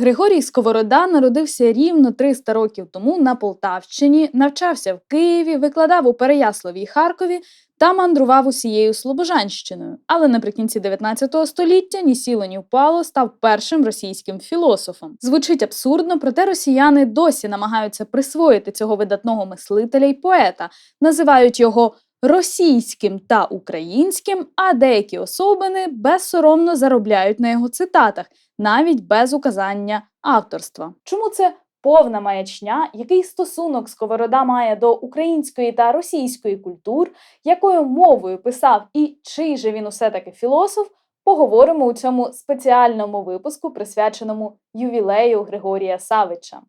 Григорій Сковорода народився рівно 300 років тому на Полтавщині, навчався в Києві, викладав у Переяславі й Харкові та мандрував усією Слобожанщиною. Але наприкінці 19 століття ні сіло, ні впало став першим російським філософом. Звучить абсурдно, проте росіяни досі намагаються присвоїти цього видатного мислителя й поета, називають його російським та українським, а деякі особини безсоромно заробляють на його цитатах, навіть без указання авторства. Чому це повна маячня? Який стосунок Сковорода має до української та російської культур, якою мовою писав і чий же він усе таки філософ? Поговоримо у цьому спеціальному випуску, присвяченому ювілею Григорія Савича.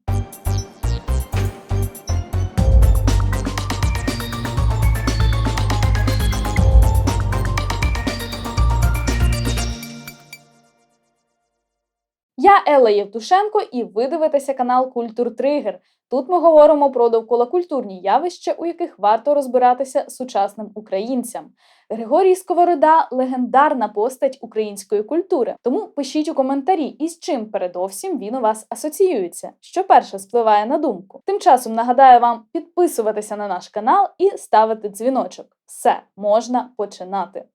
Елла Євтушенко, і ви дивитеся канал Культур Тригер. Тут ми говоримо про довколакультурні явища, у яких варто розбиратися сучасним українцям. Григорій Сковорода легендарна постать української культури. Тому пишіть у коментарі, із чим передовсім він у вас асоціюється, що перше спливає на думку. Тим часом нагадаю вам підписуватися на наш канал і ставити дзвіночок. Все можна починати.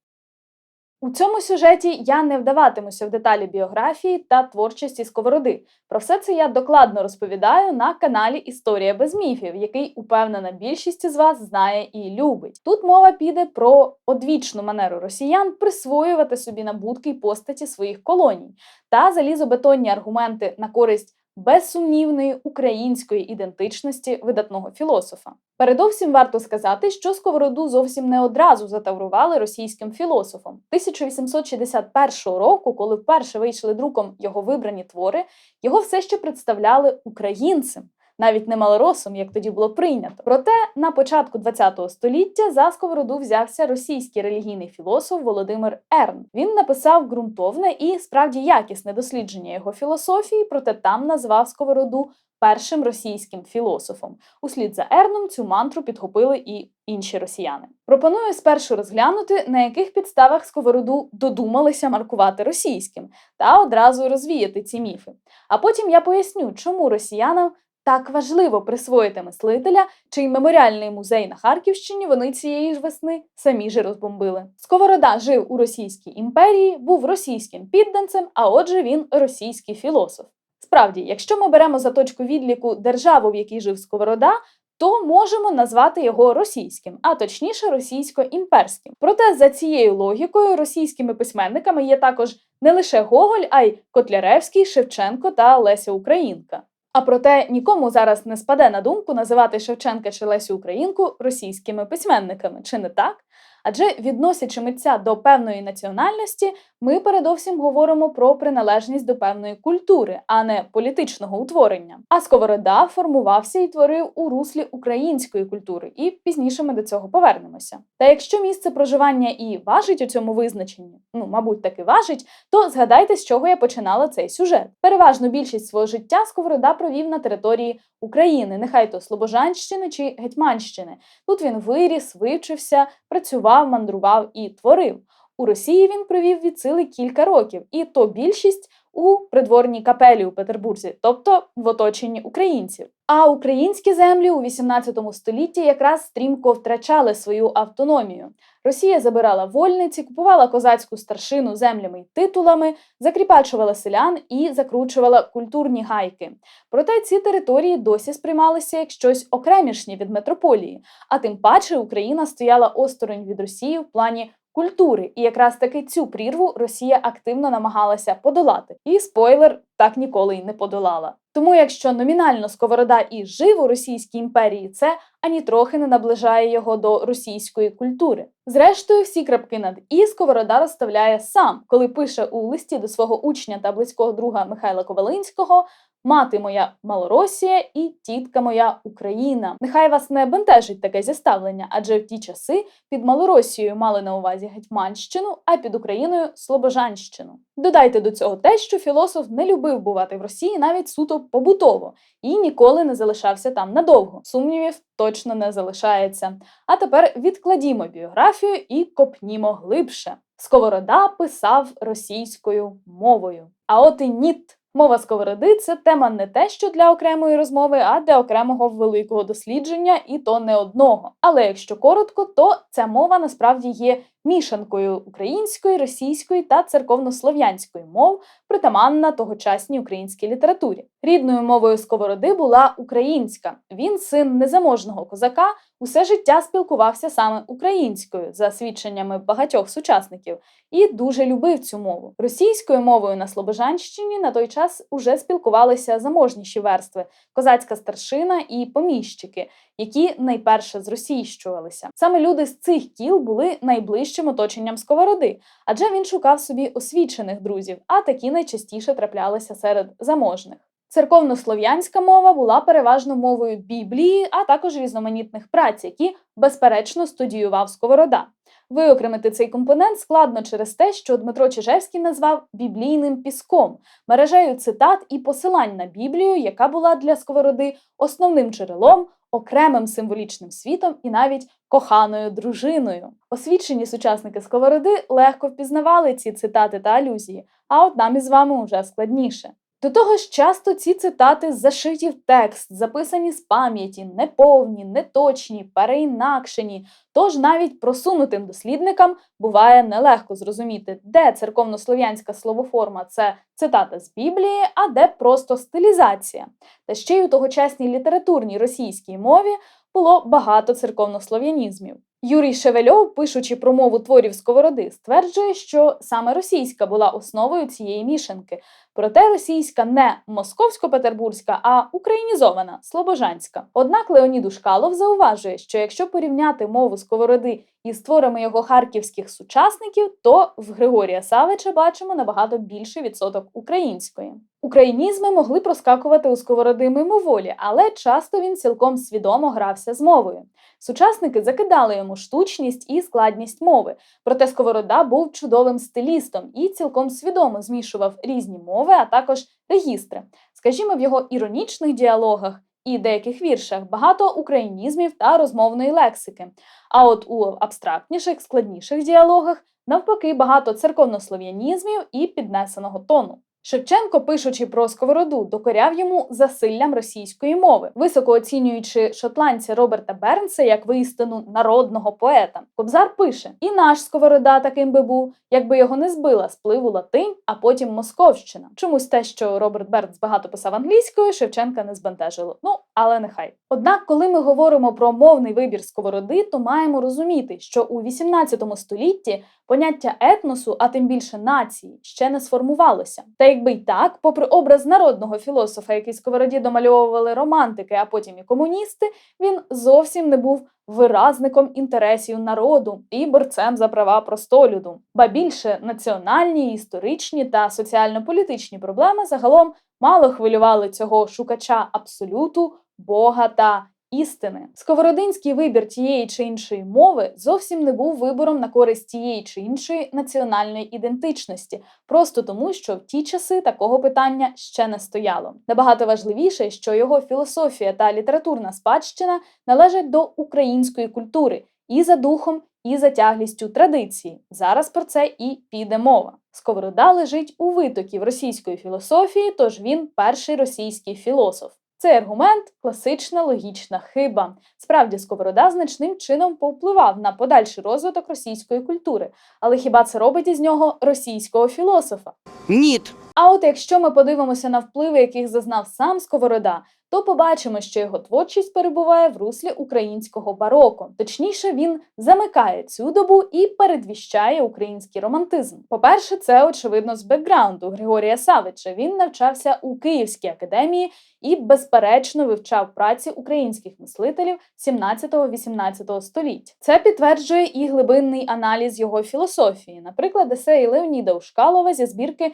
У цьому сюжеті я не вдаватимуся в деталі біографії та творчості сковороди. Про все це я докладно розповідаю на каналі Історія без міфів, який упевнена більшість із вас знає і любить. Тут мова піде про одвічну манеру росіян присвоювати собі набутки й постаті своїх колоній та залізобетонні аргументи на користь безсумнівної української ідентичності видатного філософа. Передовсім варто сказати, що сковороду зовсім не одразу затаврували російським філософом. 1861 року, коли вперше вийшли друком його вибрані твори, його все ще представляли українцем. Навіть не малоросом, як тоді було прийнято. Проте на початку ХХ століття за сковороду взявся російський релігійний філософ Володимир Ерн. Він написав ґрунтовне і справді якісне дослідження його філософії, проте там назвав сковороду першим російським філософом. Услід за Ерном цю мантру підхопили і інші росіяни. Пропоную спершу розглянути, на яких підставах сковороду додумалися маркувати російським, та одразу розвіяти ці міфи. А потім я поясню, чому росіянам. Так важливо присвоїти мислителя, чий меморіальний музей на Харківщині вони цієї ж весни самі ж розбомбили. Сковорода жив у Російській імперії, був російським підданцем, а отже, він російський філософ. Справді, якщо ми беремо за точку відліку державу, в якій жив Сковорода, то можемо назвати його російським, а точніше російсько-імперським. Проте за цією логікою російськими письменниками є також не лише Гоголь, а й Котляревський, Шевченко та Леся Українка. А проте нікому зараз не спаде на думку називати Шевченка чи Лесю Українку російськими письменниками, чи не так? Адже відносячи митця до певної національності, ми передовсім говоримо про приналежність до певної культури, а не політичного утворення. А Сковорода формувався і творив у руслі української культури, і пізніше ми до цього повернемося. Та якщо місце проживання і важить у цьому визначенні, ну мабуть, таки важить, то згадайте, з чого я починала цей сюжет. Переважну більшість свого життя Сковорода провів на території України, нехай то Слобожанщини чи Гетьманщини. Тут він виріс, вивчився, працював, мандрував і творив. У Росії він провів від сили кілька років, і то більшість у придворній капелі у Петербурзі, тобто в оточенні українців. А українські землі у 18 столітті якраз стрімко втрачали свою автономію. Росія забирала вольниці, купувала козацьку старшину землями й титулами, закріпачувала селян і закручувала культурні гайки. Проте ці території досі сприймалися як щось окремішнє від метрополії, а тим паче Україна стояла осторонь від Росії в плані культури, і якраз таки цю прірву Росія активно намагалася подолати. І спойлер так ніколи й не подолала. Тому, якщо номінально Сковорода і жив у Російській імперії, це ані трохи не наближає його до російської культури. Зрештою, всі крапки над і Сковорода розставляє сам, коли пише у листі до свого учня та близького друга Михайла Ковалинського мати моя Малоросія і тітка моя Україна. Нехай вас не бентежить таке зіставлення, адже в ті часи під Малоросією мали на увазі Гетьманщину, а під Україною Слобожанщину. Додайте до цього те, що філософ не любив бувати в Росії навіть суто побутово і ніколи не залишався там надовго. Сумнівів точно не залишається. А тепер відкладімо біографію і копнімо глибше. Сковорода писав російською мовою. А от і ніт. Мова сковороди це тема не те, що для окремої розмови, а для окремого великого дослідження, і то не одного. Але якщо коротко, то ця мова насправді є мішанкою української, російської та церковнослов'янської мов, притаманна тогочасній українській літературі. Рідною мовою сковороди була українська. Він, син незаможного козака, усе життя спілкувався саме українською, за свідченнями багатьох сучасників, і дуже любив цю мову. Російською мовою на Слобожанщині на той час уже спілкувалися заможніші верстви, козацька старшина і поміщики, які найперше зросійщувалися. Саме люди з цих кіл були найближчим оточенням сковороди, адже він шукав собі освічених друзів, а такі найчастіше траплялися серед заможних. Церковнослов'янська мова була переважно мовою Біблії, а також різноманітних праць, які безперечно студіював Сковорода. Виокремити цей компонент складно через те, що Дмитро Чижевський назвав біблійним піском, мережею цитат і посилань на Біблію, яка була для Сковороди основним джерелом, окремим символічним світом і навіть коханою дружиною. Освічені сучасники Сковороди легко впізнавали ці цитати та алюзії, а от нам із вами уже складніше. До того ж, часто ці цитати зашиті в текст, записані з пам'яті, неповні, неточні, переінакшені. Тож навіть просунутим дослідникам буває нелегко зрозуміти, де церковнослов'янська словоформа це цитата з Біблії, а де просто стилізація. Та ще й у тогочасній літературній російській мові було багато церковнослов'янізмів. Юрій Шевельов, пишучи про мову творів Сковороди, стверджує, що саме російська була основою цієї мішанки, проте російська не московсько-петербурзька, а українізована слобожанська. Однак Леонід Ушкалов зауважує, що якщо порівняти мову Сковороди із творами його харківських сучасників, то в Григорія Савича бачимо набагато більший відсоток української. Українізми могли проскакувати у сковороди мимоволі, але часто він цілком свідомо грався з мовою. Сучасники закидали йому штучність і складність мови, проте Сковорода був чудовим стилістом і цілком свідомо змішував різні мови, а також регістри. Скажімо, в його іронічних діалогах і деяких віршах багато українізмів та розмовної лексики. А от у абстрактніших, складніших діалогах навпаки багато церковнослов'янізмів і піднесеного тону. Шевченко, пишучи про сковороду, докоряв йому засиллям російської мови, високо оцінюючи шотландця Роберта Бернса як воістину народного поета. Кобзар пише: І наш сковорода таким би був, якби його не збила з пливу латинь, а потім Московщина. Чомусь те, що Роберт Бернс багато писав англійською, Шевченка не збентежило. Ну але нехай. Однак, коли ми говоримо про мовний вибір сковороди, то маємо розуміти, що у 18 столітті поняття етносу, а тим більше нації, ще не сформувалося. Та якби й так, попри образ народного філософа, який сковороді домальовували романтики, а потім і комуністи, він зовсім не був виразником інтересів народу і борцем за права простолюду. Ба більше національні, історичні та соціально-політичні проблеми загалом мало хвилювали цього шукача абсолюту, Бога та істини. Сковородинський вибір тієї чи іншої мови зовсім не був вибором на користь тієї чи іншої національної ідентичності, просто тому, що в ті часи такого питання ще не стояло. Набагато важливіше, що його філософія та літературна спадщина належать до української культури і за духом, і за тяглістю традиції. Зараз про це і піде мова. Сковорода лежить у витоків російської філософії, тож він перший російський філософ. Цей аргумент класична логічна хиба. Справді, Сковорода значним чином повпливав на подальший розвиток російської культури, але хіба це робить із нього російського філософа? Ніт. А от якщо ми подивимося на впливи, яких зазнав сам Сковорода, то побачимо, що його творчість перебуває в руслі українського бароко. Точніше, він замикає цю добу і передвіщає український романтизм. По-перше, це очевидно з бекграунду Григорія Савича. Він навчався у Київській академії і, безперечно, вивчав праці українських мислителів 17-18 століть. Це підтверджує і глибинний аналіз його філософії, наприклад, есеї Леоніда Ушкалова зі збірки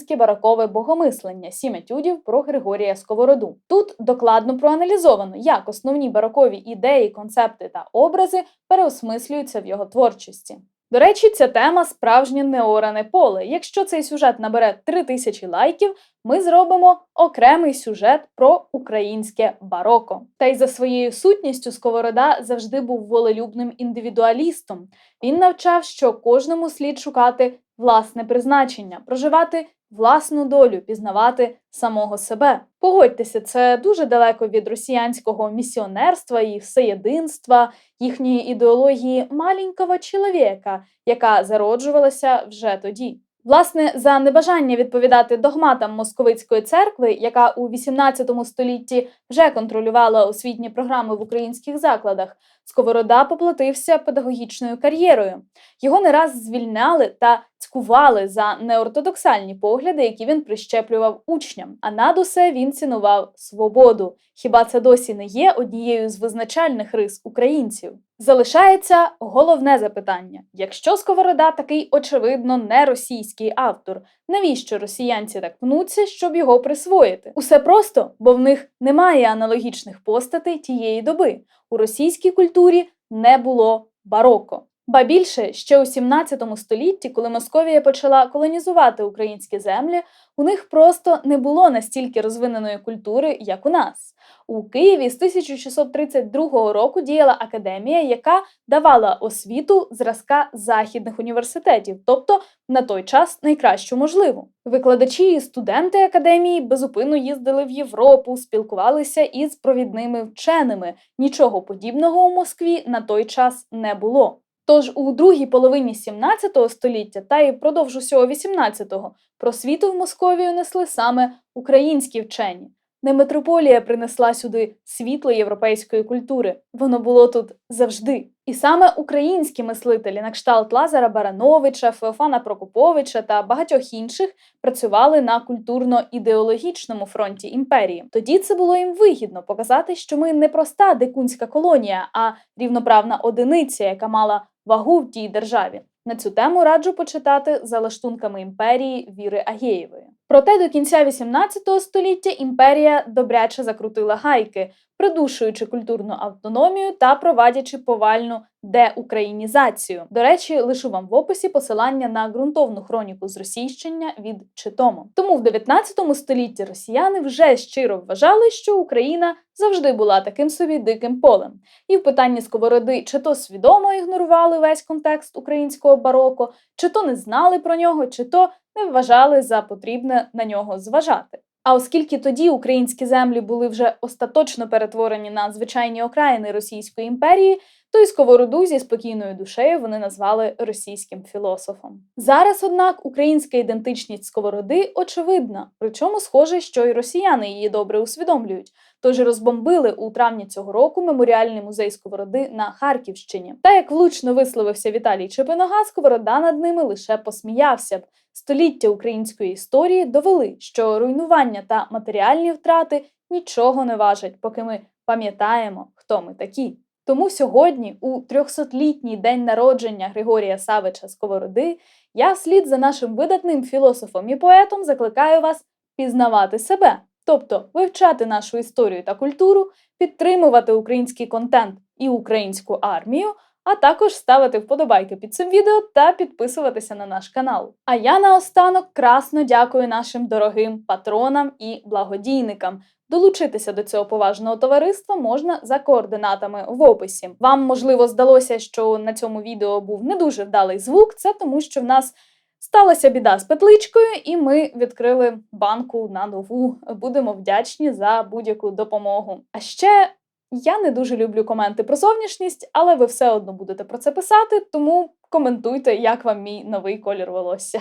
Українське баракове богомислення сім етюдів про Григорія Сковороду. Тут докладно проаналізовано, як основні барокові ідеї, концепти та образи переосмислюються в його творчості. До речі, ця тема справжнє неоране поле. Якщо цей сюжет набере 3000 лайків, ми зробимо окремий сюжет про українське бароко. Та й за своєю сутністю Сковорода завжди був волелюбним індивідуалістом. Він навчав, що кожному слід шукати власне призначення, проживати власну долю, пізнавати самого себе. Погодьтеся, це дуже далеко від росіянського місіонерства і всеєдинства, їхньої ідеології маленького чоловіка, яка зароджувалася вже тоді. Власне, за небажання відповідати догматам московицької церкви, яка у XVIII столітті вже контролювала освітні програми в українських закладах, Сковорода поплатився педагогічною кар'єрою. Його не раз звільняли та цькували за неортодоксальні погляди, які він прищеплював учням. А над усе він цінував свободу. Хіба це досі не є однією з визначальних рис українців? Залишається головне запитання: якщо Сковорода такий очевидно не російський автор, навіщо росіянці так пнуться, щоб його присвоїти? Усе просто, бо в них немає аналогічних постатей тієї доби. У російській культурі не було бароко. Ба більше ще у 17 столітті, коли Московія почала колонізувати українські землі, у них просто не було настільки розвиненої культури, як у нас. У Києві з 1632 року діяла академія, яка давала освіту зразка західних університетів, тобто на той час найкращу можливу. Викладачі і студенти академії безупинно їздили в Європу, спілкувалися із провідними вченими. Нічого подібного у Москві на той час не було. Тож у другій половині 17 століття та й впродовж усього 18-го просвіту в Московію несли саме українські вчені. Не митрополія принесла сюди світло європейської культури. Воно було тут завжди. І саме українські мислителі на кшталт Лазара Барановича, Феофана Прокоповича та багатьох інших працювали на культурно-ідеологічному фронті імперії. Тоді це було їм вигідно показати, що ми не проста дикунська колонія, а рівноправна одиниця, яка мала вагу в тій державі. На цю тему раджу почитати за лаштунками імперії Віри Агєєвої. Проте до кінця XVIII століття імперія добряче закрутила гайки, придушуючи культурну автономію та провадячи повальну деукраїнізацію. До речі, лишу вам в описі посилання на ґрунтовну хроніку зросійщення від Читому. Тому в 19 столітті росіяни вже щиро вважали, що Україна завжди була таким собі диким полем. І в питанні сковороди чи то свідомо ігнорували весь контекст українського бароко, чи то не знали про нього, чи то не вважали за потрібне на нього зважати. А оскільки тоді українські землі були вже остаточно перетворені на звичайні окраїни Російської імперії, то й сковороду зі спокійною душею вони назвали російським філософом. Зараз, однак, українська ідентичність сковороди очевидна, причому схоже, що й росіяни її добре усвідомлюють. Тож розбомбили у травні цього року меморіальний музей сковороди на Харківщині. Та як влучно висловився Віталій Чепинога, сковорода над ними лише посміявся б. Століття української історії довели, що руйнування та матеріальні втрати нічого не важать, поки ми пам'ятаємо, хто ми такі. Тому сьогодні, у 300-літній день народження Григорія Савича Сковороди, я вслід за нашим видатним філософом і поетом закликаю вас пізнавати себе, тобто вивчати нашу історію та культуру, підтримувати український контент і українську армію, а також ставити вподобайки під цим відео та підписуватися на наш канал. А я наостанок красно дякую нашим дорогим патронам і благодійникам. Долучитися до цього поважного товариства можна за координатами в описі. Вам можливо здалося, що на цьому відео був не дуже вдалий звук. Це тому, що в нас сталася біда з петличкою, і ми відкрили банку на нову. Будемо вдячні за будь-яку допомогу. А ще я не дуже люблю коменти про зовнішність, але ви все одно будете про це писати, тому коментуйте, як вам мій новий колір волосся.